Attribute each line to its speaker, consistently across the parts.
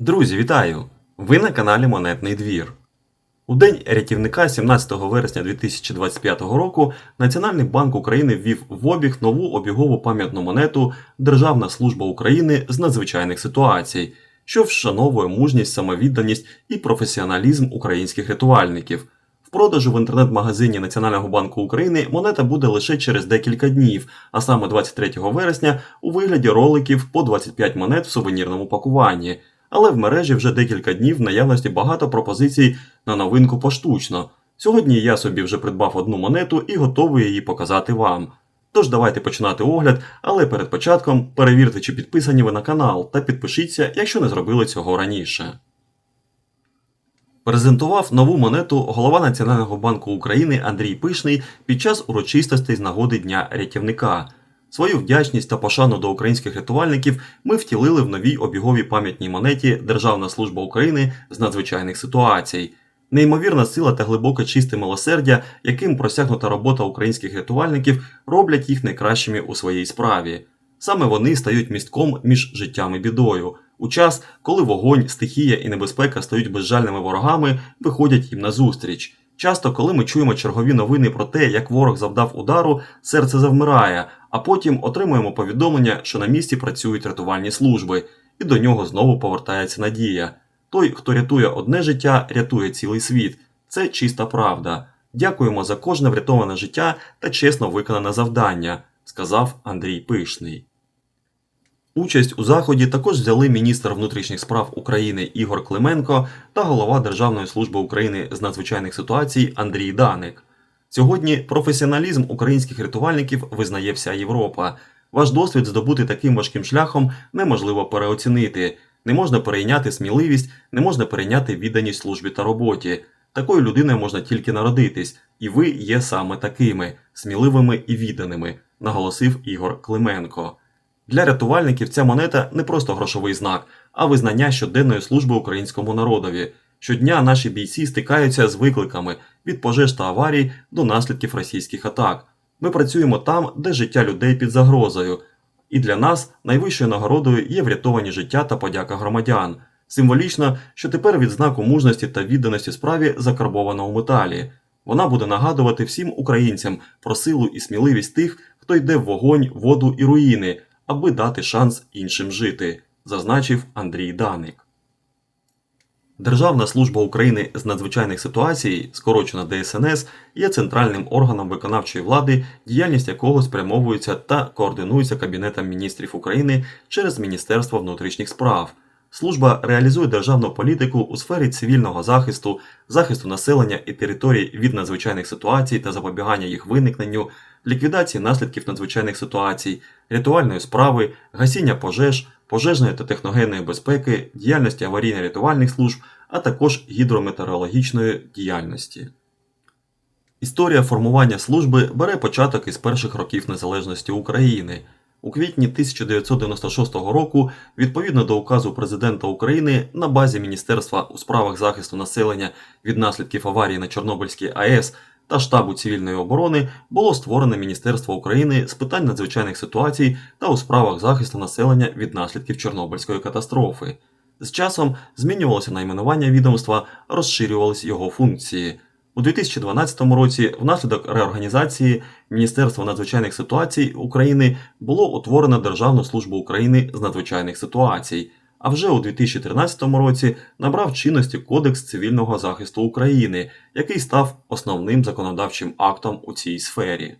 Speaker 1: Друзі, вітаю! Ви на каналі Монетний двір. У День рятівника 17 вересня 2025 року Національний банк України ввів в обіг нову обігову пам'ятну монету Державна служба України з надзвичайних ситуацій, що вшановує мужність, самовідданість і професіоналізм українських рятувальників. В продажу в інтернет-магазині Національного банку України монета буде лише через декілька днів, а саме 23 вересня у вигляді роликів по 25 монет в сувенірному пакуванні. Але в мережі вже декілька днів в наявності багато пропозицій на новинку поштучно. Сьогодні я собі вже придбав одну монету і готовий її показати вам. Тож давайте починати огляд, але перед початком перевірте, чи підписані ви на канал, та підпишіться, якщо не зробили цього раніше. Презентував нову монету голова Національного банку України Андрій Пишний під час урочистостей з нагоди Дня рятівника. Свою вдячність та пошану до українських рятувальників ми втілили в новій обіговій пам'ятній монеті Державна служба України з надзвичайних ситуацій. Неймовірна сила та глибоке чисте милосердя, яким просягнута робота українських рятувальників, роблять їх найкращими у своїй справі. Саме вони стають містком між життям і бідою. У час, коли вогонь, стихія і небезпека стають безжальними ворогами, виходять їм назустріч. Часто, коли ми чуємо чергові новини про те, як ворог завдав удару, серце завмирає, а потім отримуємо повідомлення, що на місці працюють рятувальні служби, і до нього знову повертається надія. Той, хто рятує одне життя, рятує цілий світ. Це чиста правда. Дякуємо за кожне врятоване життя та чесно виконане завдання, сказав Андрій Пишний. Участь у заході також взяли міністр внутрішніх справ України Ігор Клименко та голова Державної служби України з надзвичайних ситуацій Андрій Даник. Сьогодні професіоналізм українських рятувальників визнає вся Європа. Ваш досвід здобути таким важким шляхом неможливо переоцінити. Не можна перейняти сміливість, не можна перейняти відданість службі та роботі. Такою людиною можна тільки народитись, і ви є саме такими сміливими і відданими, наголосив Ігор Клименко. Для рятувальників ця монета не просто грошовий знак, а визнання щоденної служби українському народові. Щодня наші бійці стикаються з викликами від пожеж та аварій до наслідків російських атак. Ми працюємо там, де життя людей під загрозою. І для нас найвищою нагородою є врятовані життя та подяка громадян. Символічно, що тепер відзнаку мужності та відданості справі закарбовано у металі. Вона буде нагадувати всім українцям про силу і сміливість тих, хто йде в вогонь, воду і руїни, аби дати шанс іншим жити, зазначив Андрій Даник. Державна служба України з надзвичайних ситуацій, скорочена ДСНС, є центральним органом виконавчої влади, діяльність якого спрямовується та координується Кабінетом міністрів України через Міністерство внутрішніх справ. Служба реалізує державну політику у сфері цивільного захисту, захисту населення і територій від надзвичайних ситуацій та запобігання їх виникненню, ліквідації наслідків надзвичайних ситуацій, рятувальної справи, гасіння пожеж, пожежної та техногенної безпеки, діяльності аварійно-рятувальних служб, а також гідрометеорологічної діяльності. Історія формування служби бере початок із перших років незалежності України. У квітні 1996 року, відповідно до указу президента України, на базі Міністерства у справах захисту населення від наслідків аварії на Чорнобильській АЕС та штабу цивільної оборони було створено Міністерство України з питань надзвичайних ситуацій та у справах захисту населення від наслідків Чорнобильської катастрофи. З часом змінювалося найменування відомства, розширювалися його функції. У 2012 році, внаслідок реорганізації Міністерства надзвичайних ситуацій України було утворено Державну службу України з надзвичайних ситуацій, а вже у 2013 році набрав чинності Кодекс цивільного захисту України, який став основним законодавчим актом у цій сфері.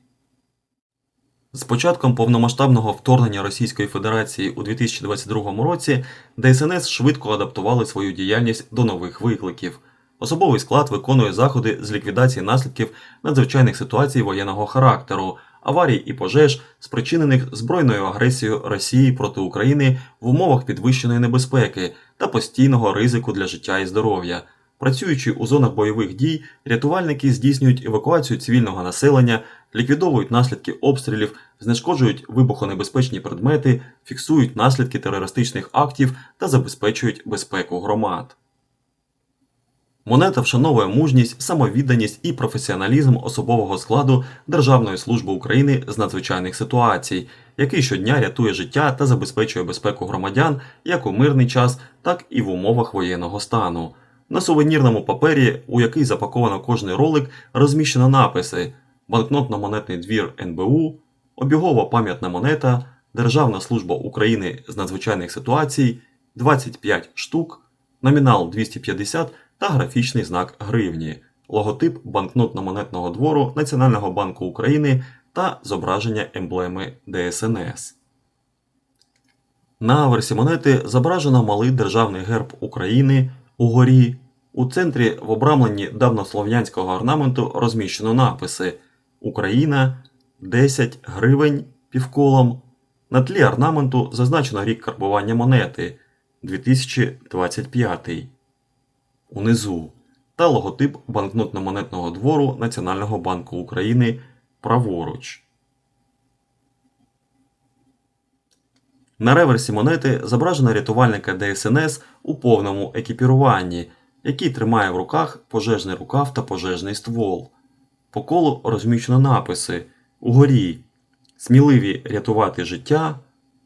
Speaker 1: З початком повномасштабного вторгнення Російської Федерації у 2022 році ДСНС швидко адаптували свою діяльність до нових викликів. Особовий склад виконує заходи з ліквідації наслідків надзвичайних ситуацій воєнного характеру, аварій і пожеж, спричинених збройною агресією Росії проти України в умовах підвищеної небезпеки та постійного ризику для життя і здоров'я. Працюючи у зонах бойових дій, рятувальники здійснюють евакуацію цивільного населення, ліквідовують наслідки обстрілів, знешкоджують вибухонебезпечні предмети, фіксують наслідки терористичних актів та забезпечують безпеку громад. Монета вшановує мужність, самовідданість і професіоналізм особового складу Державної служби України з надзвичайних ситуацій, який щодня рятує життя та забезпечує безпеку громадян як у мирний час, так і в умовах воєнного стану. На сувенірному папері, у який запаковано кожний ролик, розміщено написи: банкнотно-монетний двір НБУ, обігова пам'ятна монета, Державна служба України з надзвичайних ситуацій, 25 штук, номінал 250 та графічний знак гривні, логотип банкнотно-монетного двору Національного банку України та зображення емблеми ДСНС. На аверсі монети зображено малий державний герб України угорі. У центрі в обрамленні давнослов'янського орнаменту розміщено написи Україна 10 гривень півколом. На тлі орнаменту зазначено рік карбування монети 2025. Унизу та логотип банкнотно-монетного двору Національного банку України праворуч. На реверсі монети зображено рятувальника ДСНС у повному екіпіруванні, який тримає в руках пожежний рукав та пожежний ствол. По колу розміщено написи Угорі Сміливі рятувати життя,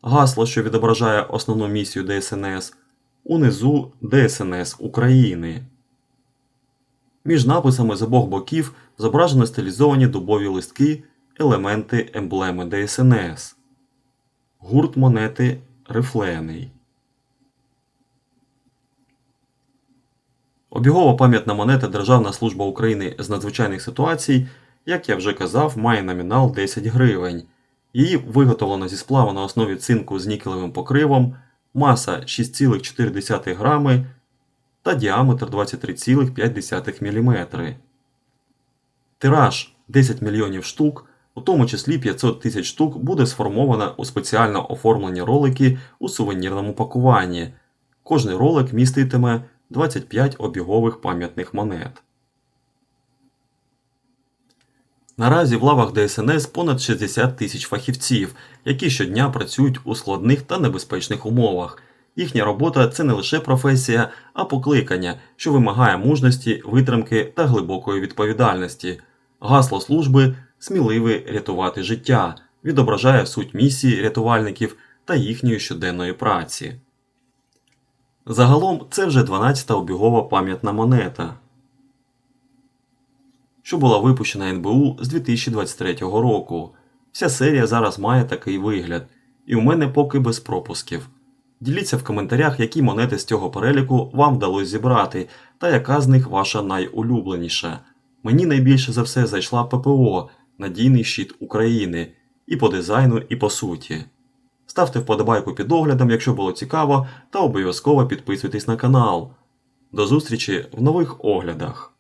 Speaker 1: гасло, що відображає основну місію ДСНС, унизу ДСНС України. Між написами з обох боків зображено стилізовані дубові листки, елементи емблеми ДСНС. Гурт монети рифлений. Обігова пам'ятна монета Державна служба України з надзвичайних ситуацій, як я вже казав, має номінал 10 гривень. Її виготовлено зі сплаву на основі цинку з нікелевим покривом, маса 6,4 грами та діаметр 23,5 мм. Тираж 10 мільйонів штук, у тому числі 500 тисяч штук буде сформовано у спеціально оформлені ролики у сувенірному пакуванні. Кожний ролик міститиме 25 обігових пам'ятних монет. Наразі в лавах ДСНС понад 60 тисяч фахівців, які щодня працюють у складних та небезпечних умовах. Їхня робота це не лише професія, а покликання, що вимагає мужності, витримки та глибокої відповідальності. Гасло служби сміливий рятувати життя, відображає суть місії рятувальників та їхньої щоденної праці. Загалом це вже 12-та обігова пам'ятна монета, що була випущена НБУ з 2023 року. Вся серія зараз має такий вигляд, і у мене поки без пропусків. Діліться в коментарях, які монети з цього переліку вам вдалося зібрати, та яка з них ваша найулюбленіша. Мені найбільше за все зайшла ППО Надійний щит України і по дизайну, і по суті. Ставте вподобайку під оглядом, якщо було цікаво, та обов'язково підписуйтесь на канал. До зустрічі в нових оглядах.